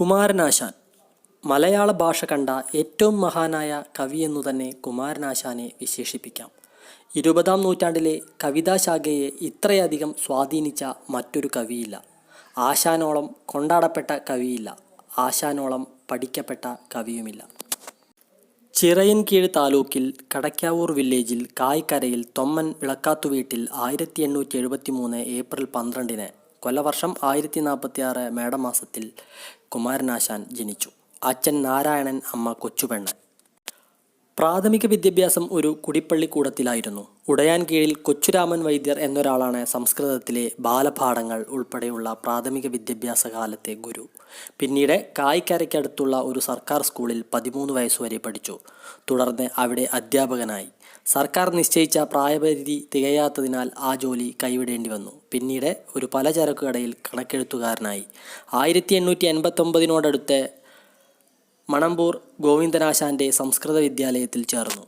കുമാരനാശാൻ. മലയാള ഭാഷ കണ്ട ഏറ്റവും മഹാനായ കവി കവിയെന്നു തന്നെ കുമാരനാശാനെ വിശേഷിപ്പിക്കാം. ഇരുപതാം നൂറ്റാണ്ടിലെ കവിതാശാഖയെ ഇത്രയധികം സ്വാധീനിച്ച മറ്റൊരു കവിയില്ല. ആശാനോളം കൊണ്ടാടപ്പെട്ട കവിയില്ല. ആശാനോളം പഠിക്കപ്പെട്ട കവിയുമില്ല. ചിറയൻകീഴ് താലൂക്കിൽ കടക്കാവൂർ വില്ലേജിൽ കായ്ക്കരയിൽ തൊമ്മൻ വിളക്കാത്തുവീട്ടിൽ ആയിരത്തി എണ്ണൂറ്റി എഴുപത്തി മൂന്ന് ഏപ്രിൽ പന്ത്രണ്ടിന് കൊല്ലവർഷം ആയിരത്തി നാൽപ്പത്തി ആറ് മേടമാസത്തിൽ കുമാരനാശാൻ ജനിച്ചു. അച്ഛൻ നാരായണൻ അമ്മ കൊച്ചുപെണ്ണൻ. പ്രാഥമിക വിദ്യാഭ്യാസം ഒരു കുടിപ്പള്ളിക്കൂടത്തിലായിരുന്നു. ഉടയാൻ കീഴിൽ കൊച്ചുരാമൻ വൈദ്യർ എന്നൊരാളാണ് സംസ്കൃതത്തിലെ ബാലപാഠങ്ങൾ ഉൾപ്പെടെയുള്ള പ്രാഥമിക വിദ്യാഭ്യാസ കാലത്തെ ഗുരു. പിന്നീട് കായ്ക്കരയ്ക്കടുത്തുള്ള ഒരു സർക്കാർ സ്കൂളിൽ പതിമൂന്ന് വയസ്സുവരെ പഠിച്ചു. തുടർന്ന് അവിടെ അധ്യാപകനായി. സർക്കാർ നിശ്ചയിച്ച പ്രായപരിധി തികയാത്തതിനാൽ ആ ജോലി കൈവിടേണ്ടി വന്നു. പിന്നീട് ഒരു പലചരക്ക് കടയിൽ കണക്കെഴുത്തുകാരനായി. ആയിരത്തി എണ്ണൂറ്റി എൺപത്തൊമ്പതിനോടടുത്ത് മണമ്പൂർ ഗോവിന്ദനാശാന്റെ സംസ്കൃത വിദ്യാലയത്തിൽ ചേർന്നു.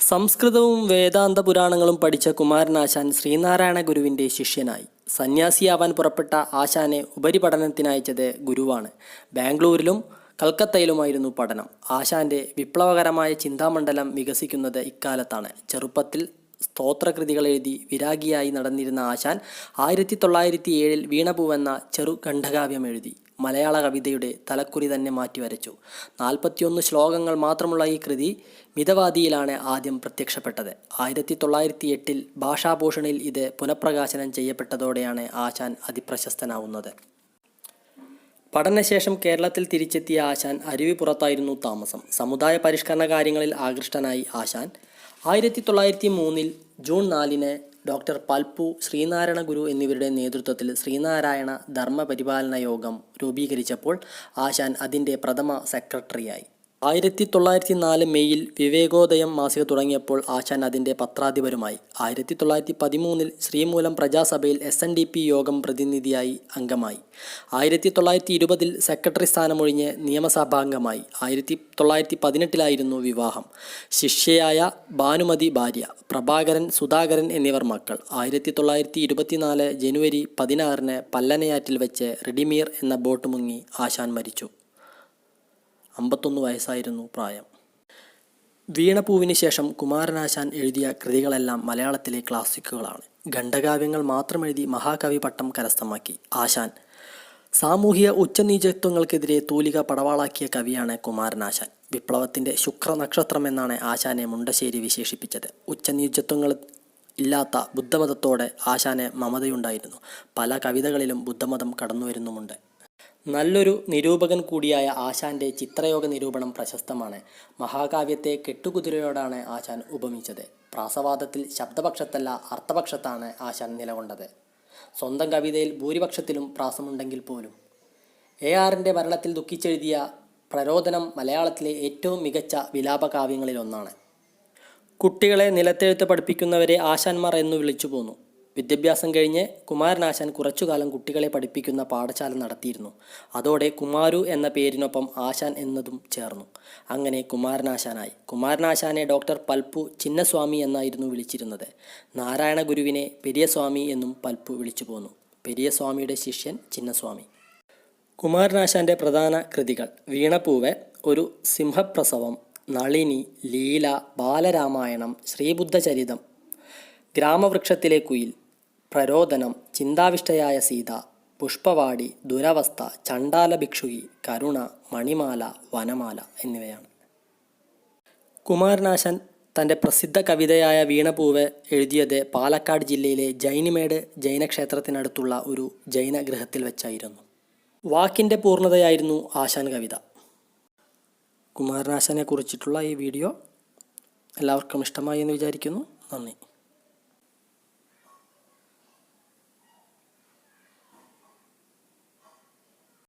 സംസ്കൃതവും വേദാന്ത പുരാണങ്ങളും പഠിച്ച കുമാരനാശാൻ ശ്രീനാരായണ ഗുരുവിന്റെ ശിഷ്യനായി. സന്യാസിയാവാൻ പുറപ്പെട്ട ആശാനെ ഉപരിപഠനത്തിനയച്ചത് ഗുരുവാണ്. ബാംഗ്ലൂരിലും കൽക്കത്തയിലുമായിരുന്നു പഠനം. ആശാന്റെ വിപ്ലവകരമായ ചിന്താമണ്ഡലം വികസിക്കുന്നത് ഇക്കാലത്താണ്. ചെറുപ്പത്തിൽ സ്തോത്രകൃതികൾ എഴുതി വിരാഗിയായി നടന്നിരുന്ന ആശാൻ ആയിരത്തി തൊള്ളായിരത്തി ഏഴിൽ വീണപൂവെന്ന ചെറു ഖണ്ഡകാവ്യം എഴുതി മലയാള കവിതയുടെ തലക്കുറി തന്നെ മാറ്റിവരച്ചു. നാൽപ്പത്തിയൊന്ന് ശ്ലോകങ്ങൾ മാത്രമുള്ള ഈ കൃതി മിതവാദിയിലാണ് ആദ്യം പ്രത്യക്ഷപ്പെട്ടത്. ആയിരത്തി തൊള്ളായിരത്തി എട്ടിൽ ഭാഷാഭൂഷണിൽ ഇത് പുനഃപ്രകാശനം ചെയ്യപ്പെട്ടതോടെയാണ് ആശാൻ അതിപ്രശസ്തനാവുന്നത്. പഠനശേഷം കേരളത്തിൽ തിരിച്ചെത്തിയ ആശാൻ അരുവിപ്പുറത്തായിരുന്നു താമസം. സമുദായ പരിഷ്കരണ കാര്യങ്ങളിൽ ആകൃഷ്ടനായി ആശാൻ. ആയിരത്തി തൊള്ളായിരത്തി മൂന്നിൽ ജൂൺ നാലിന് ഡോക്ടർ പൽപ്പു ശ്രീനാരായണ ഗുരു എന്നിവരുടെ നേതൃത്വത്തിൽ ശ്രീനാരായണ ധർമ്മപരിപാലന യോഗം രൂപീകരിച്ചപ്പോൾ ആശാൻ അതിന്റെ പ്രഥമ സെക്രട്ടറിയായി. ആയിരത്തി തൊള്ളായിരത്തി നാല് മെയ്യിൽ വിവേകോദയം മാസിക തുടങ്ങിയപ്പോൾ ആശാൻ അതിന്റെ പത്രാധിപരുമായി. ആയിരത്തി തൊള്ളായിരത്തി പതിമൂന്നിൽ Sreemoolam പ്രജാസഭയിൽ S N D P Yogam പ്രതിനിധിയായി അംഗമായി. ആയിരത്തി തൊള്ളായിരത്തി ഇരുപതിൽ സെക്രട്ടറി സ്ഥാനമൊഴിഞ്ഞ് നിയമസഭാംഗമായി. ആയിരത്തി തൊള്ളായിരത്തി പതിനെട്ടിലായിരുന്നു വിവാഹം. ശിഷ്യയായ ഭാനുമതി ഭാര്യ പ്രഭാകരൻ സുധാകരൻ എന്നിവർ മക്കൾ. ആയിരത്തി തൊള്ളായിരത്തി ഇരുപത്തിനാല് ജനുവരി പതിനാറിന് പല്ലനയാറ്റിൽ വെച്ച് റെഡിമീർ എന്ന ബോട്ട് മുങ്ങി ആശാൻ മരിച്ചു. അമ്പത്തൊന്ന് വയസ്സായിരുന്നു പ്രായം. വീണപൂവിന് ശേഷം കുമാരനാശാൻ എഴുതിയ കൃതികളെല്ലാം മലയാളത്തിലെ ക്ലാസിക്കുകളാണ്. ഖണ്ഡകാവ്യങ്ങൾ മാത്രം എഴുതി മഹാകവി പട്ടം കരസ്ഥമാക്കി. ആശാൻ. സാമൂഹിക ഉച്ചനീചത്വങ്ങൾക്കെതിരെ തൂലിക പടവാളാക്കിയ കവിയാണ് കുമാരനാശാൻ. വിപ്ലവത്തിന്റെ ശുക്ര നക്ഷത്രം എന്നാണ് ആശാനെ മുണ്ടശ്ശേരി വിശേഷിപ്പിച്ചത്. ഉച്ചനീചത്വങ്ങൾ ഇല്ലാത്ത ബുദ്ധമതത്തോടെ ആശാന് മമതയുണ്ടായിരുന്നു. പല കവിതകളിലും ബുദ്ധമതം കടന്നുവരുന്നുമുണ്ട്. നല്ലൊരു നിരൂപകൻ കൂടിയായ ആശാന്റെ ചിത്രയോഗ നിരൂപണം പ്രശസ്തമാണ്. മഹാകാവ്യത്തെ കെട്ടുകുതിരയോടാണ് ആശാൻ ഉപമിച്ചത്. പ്രാസവാദത്തിൽ ശബ്ദപക്ഷത്തല്ല അർത്ഥപക്ഷത്താണ് ആശാൻ നിലകൊണ്ടത്. സ്വന്തം കവിതയിൽ ഭൂരിപക്ഷത്തിലും പ്രാസമുണ്ടെങ്കിൽ പോലും. എ ആറിന്റെ മരണത്തിൽ ദുഃഖിച്ചെഴുതിയ പ്രരോദനം മലയാളത്തിലെ ഏറ്റവും മികച്ച വിലാപകാവ്യങ്ങളിലൊന്നാണ്. കുട്ടികളെ നിലത്തെഴുത്ത് പഠിപ്പിക്കുന്നവരെ ആശാന്മാർ എന്ന് വിളിച്ചു പോന്നു വിദ്യാഭ്യാസം കഴിഞ്ഞ് കുമാരനാശാൻ കുറച്ചുകാലം കുട്ടികളെ പഠിപ്പിക്കുന്ന പാഠശാല നടത്തിയിരുന്നു. അതോടെ കുമാരു എന്ന പേരിനൊപ്പം ആശാൻ എന്നതും ചേർന്നു. അങ്ങനെ കുമാരനാശാനായി. കുമാരനാശാനെ ഡോക്ടർ പൽപ്പു ചിന്നസ്വാമി എന്നായിരുന്നു വിളിച്ചിരുന്നത്. നാരായണ ഗുരുവിനെ പെരിയസ്വാമി എന്നും പൽപ്പു വിളിച്ചു പോന്നു. പെരിയസ്വാമിയുടെ ശിഷ്യൻ ചിന്നസ്വാമി. കുമാരനാശാന്റെ പ്രധാന കൃതികൾ വീണപ്പൂവ് ഒരു സിംഹപ്രസവം നളിനി ലീല ബാലരാമായണം ശ്രീബുദ്ധചരിതം ഗ്രാമവൃക്ഷത്തിലെ കുയിൽ പ്രരോദനം ചിന്താവിഷ്ടയായ സീത പുഷ്പവാടി ദുരവസ്ഥ ചണ്ടാല ഭിക്ഷുകി കരുണ മണിമാല വനമാല എന്നിവയാണ്. കുമാരനാശൻ തന്റെ പ്രസിദ്ധ കവിതയായ വീണപൂവ് എഴുതിയത് പാലക്കാട് ജില്ലയിലെ ജൈനിമേട് ജൈനക്ഷേത്രത്തിനടുത്തുള്ള ഒരു ജൈന ഗൃഹത്തിൽ വെച്ചായിരുന്നു. വാക്കിന്റെ പൂർണതയായിരുന്നു ആശാൻ കവിത. കുമാരനാശാനെ കുറിച്ചിട്ടുള്ള ഈ വീഡിയോ എല്ലാവർക്കും ഇഷ്ടമായി എന്ന് വിചാരിക്കുന്നു. നന്ദി.